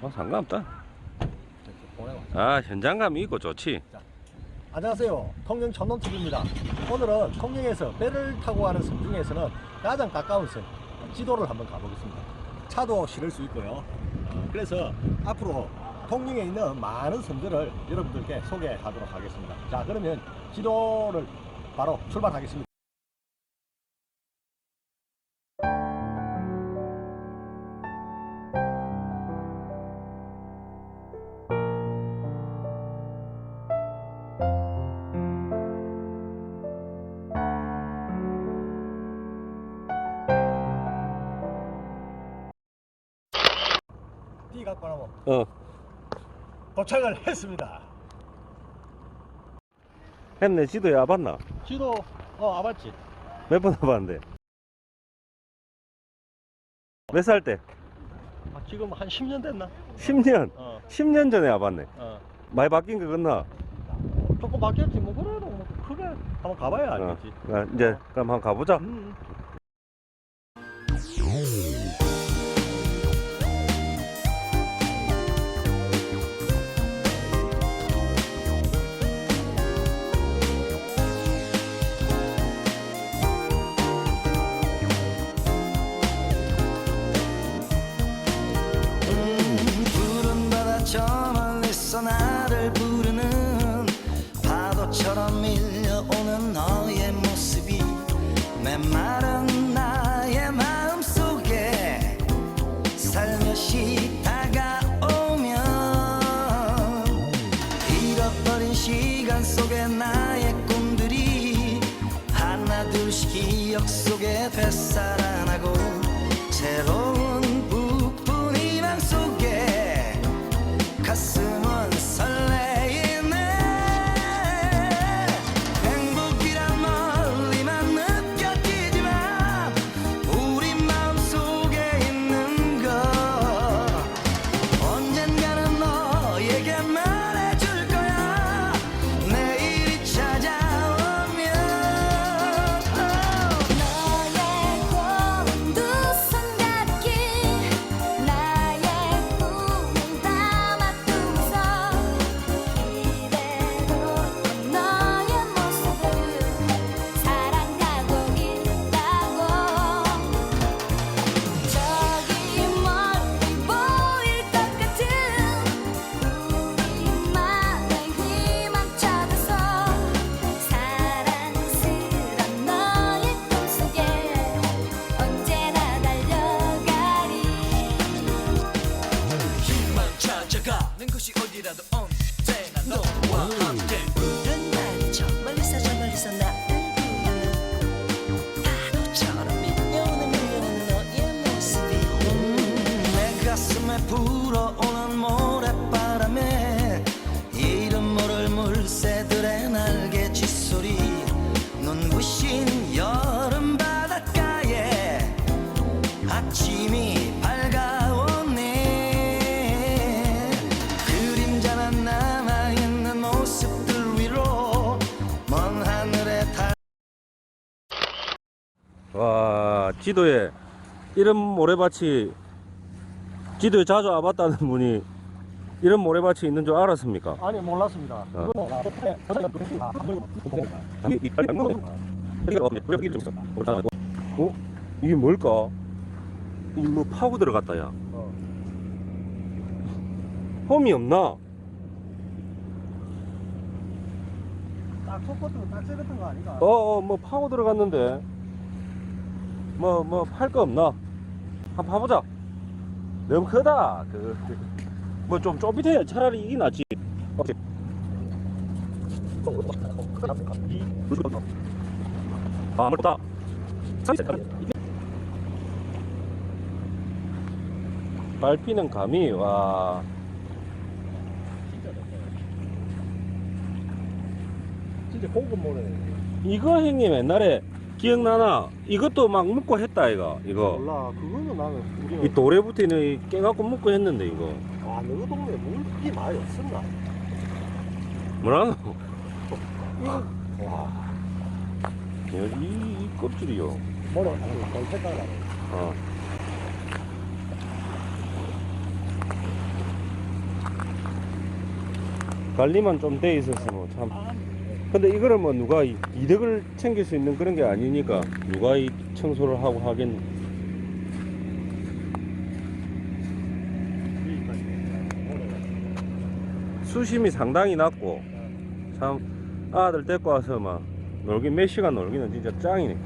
어, 상관없다. 아, 현장감이 있고 좋지. 안녕하세요. 통영 천놈TV입니다. 오늘은 통영에서 배를 타고 가는 섬 중에서는 가장 가까운 섬, 지도를 한번 가보겠습니다. 차도 실을 수 있고요. 어, 그래서 앞으로 통영에 있는 많은 섬들을 여러분들께 소개하도록 하겠습니다. 자, 그러면 지도를 바로 출발하겠습니다. 띠 갖고 나면 어, 도착을 했습니다. 했네. 지도에 와봤나? 지도, 어, 아봤지? 몇 번 와봤는데. 몇 살 때? 아, 지금 한 10년 됐나? 10년. 어, 10년 전에 와봤네. 어. 많이 바뀐 거 같나? 조금 바뀌었지. 뭐, 그래도 뭐, 크게 한번 가봐야 어. 알겠지. 아, 이제 그럼 한번 가보자. 음. 시간 속에 나의 꿈들이 하나 둘씩 기억 속에 되살아 불어오는 모래바람에 이름 모를 물새들의 날개 짓소리 눈부신 여름 바닷가에 아침이 밝아오네. 그림자만 남아있는 모습들 위로 먼 하늘에 달 와, 지도에 이런 모래밭이 지도에 자주 와봤다는 분이 이런 모래밭이 있는 줄 알았습니까? 아니, 몰랐습니다. 어. 어? 이게 뭘까? 이게 뭐 파고 들어갔다 야 어. 홈이 없나? 딱 속것도 딱새 같은 거 아닌가? 어어 뭐 파고 들어갔는데 뭐 뭐 팔 거 없나? 한번 봐보자 너무 크다 그 뭐좀 좁ít해야 차라리 이게 낫지 오케이. 아 아무렇다 밟히는 감이 와 진짜 고급 모래. 이거 형님 옛날에 기억나나? 이것도 막 묶고 했다 이거 이거 몰라. 그거는 나는 우리는 이 돌에 붙어있는 이 깨갖고 묶고 했는데 이거 아, 너희 동네 물이 많이 없었나? 뭐라노? 이거 와, 이, 이 껍질이요 머리 아니 걸 색깔 나. 어. 관리만 좀 돼 있었으면 참. 근데 이거를 뭐 누가 이- 이득을 챙길 수 있는 그런 게 아니니까 누가 이 청소를 하고 하겠노. 수심이 상당히 낮고 참 아들 데리고 와서 막 놀기 몇 시간 놀기는 진짜 짱이네.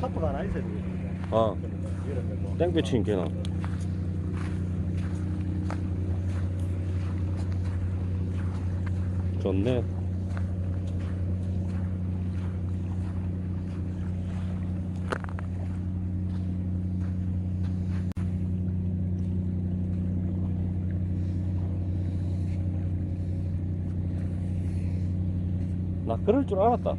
타프가 하나 있어야 되겠네. 아. 땡볕이 개나. 좋네. 나 그럴 줄 알았다.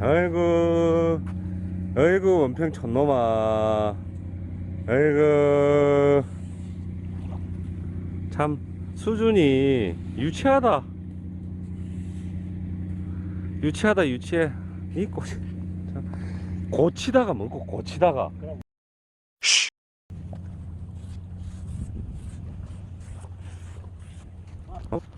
아이고, 아이고, 원평 촌놈아. 아이고. 참, 수준이 유치하다. 유치하다, 유치해. 이 꽃이. 참, 고치다가 뭐고, 고치다가. 어? 많이 쓸 때, 몇시, 몇시, 그. 그래. 아, 뭐 일을 해보니까. 갑자기 그냥 나오다.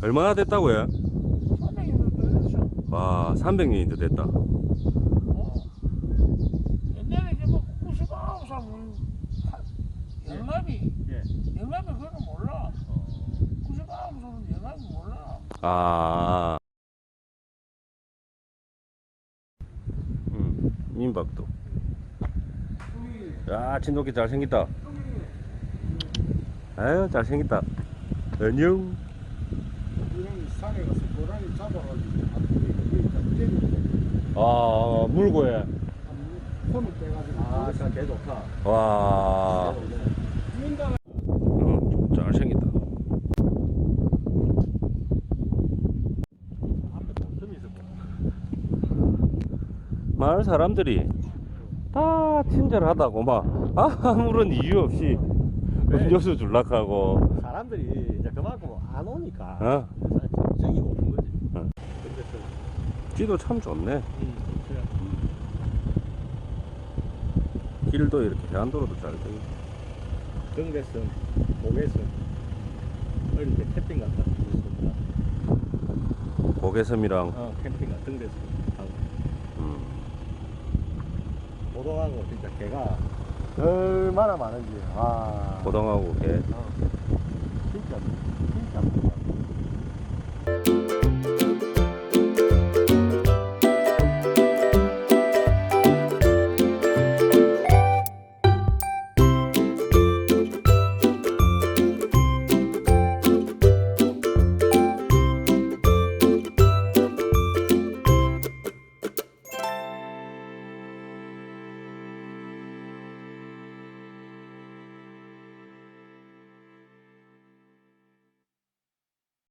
얼마나 됐다고요? 300년도 됐어. 와, 300년이 됐다. 어. 옛날에 이제 뭐 구수하고 사면 영감이 예. 영감이 그런 거 몰라. 구수하고 사면 영감이 몰라. 아. 음, 민박도. 야, 진돗개 잘생겼다. 아유, 잘생겼다. 안녕. 아, 물고에. 아, 참, 개 좋다. 와. 어, 잘생겼다. 앞에 동점이 있었고. 마을 사람들이 다 친절하다고 막 아무런 이유 없이 음료수 줄락하고 사람들이 이제 그만큼 안 오니까. 어? 정이 없는 거지. 어. 길도 참 좋네 음, 그래. 길도 이렇게 해안도로도 잘 되고 등대선, 고개선. 어릴 때 캠핑 갔다. 고개섬이랑 어, 캠핑 갔 등대선. 가고. 음, 고동하고 진짜 개가 얼마나 많은지. 와. 고등하고 개 어.